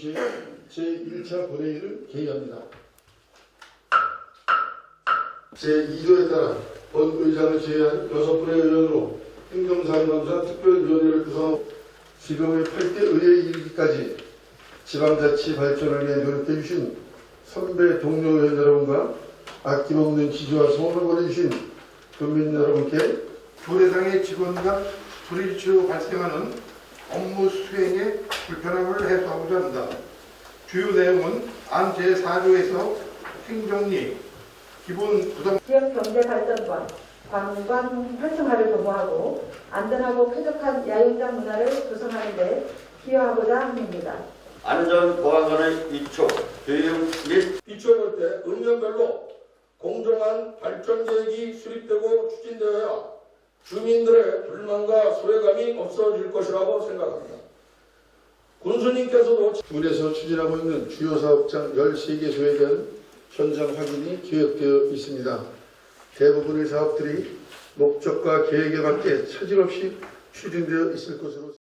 서울시 제1차 본회의를 개의합니다. 제2조에 따라 본 의장을 제외한 여섯 분의 의원으로 행정사무감사 특별위원회를 구성하고 지금의 8대 의회에 이르기까지 지방자치 발전을 위해 노력해 주신 선배 동료 의원 여러분과 아낌없는 지지와 소원을 보내주신 국민 여러분께 조례상의 직원과 불일치로 발생하는 업무 수행에 불편함을 해소 합니다. 주요 내용은 안 제4조에서 행정리, 기본 부담 지역 경제 발전과 관광 활성화를 도모하고 안전하고 쾌적한 야영장 문화를 구성하는 데 기여하고자 합니다. 안전 보안관의 위촉, 교육 및 비춰볼 때 읍면별로 공정한 발전 계획이 수립되고 추진되어야 주민들의 불만과 소외감이 없어질 것이라고 생각합니다. 군수님께서도 군에서 추진하고 있는 주요 사업장 13개소에 대한 현장 확인이 계획되어 있습니다. 대부분의 사업들이 목적과 계획에 맞게 차질 없이 추진되어 있을 것으로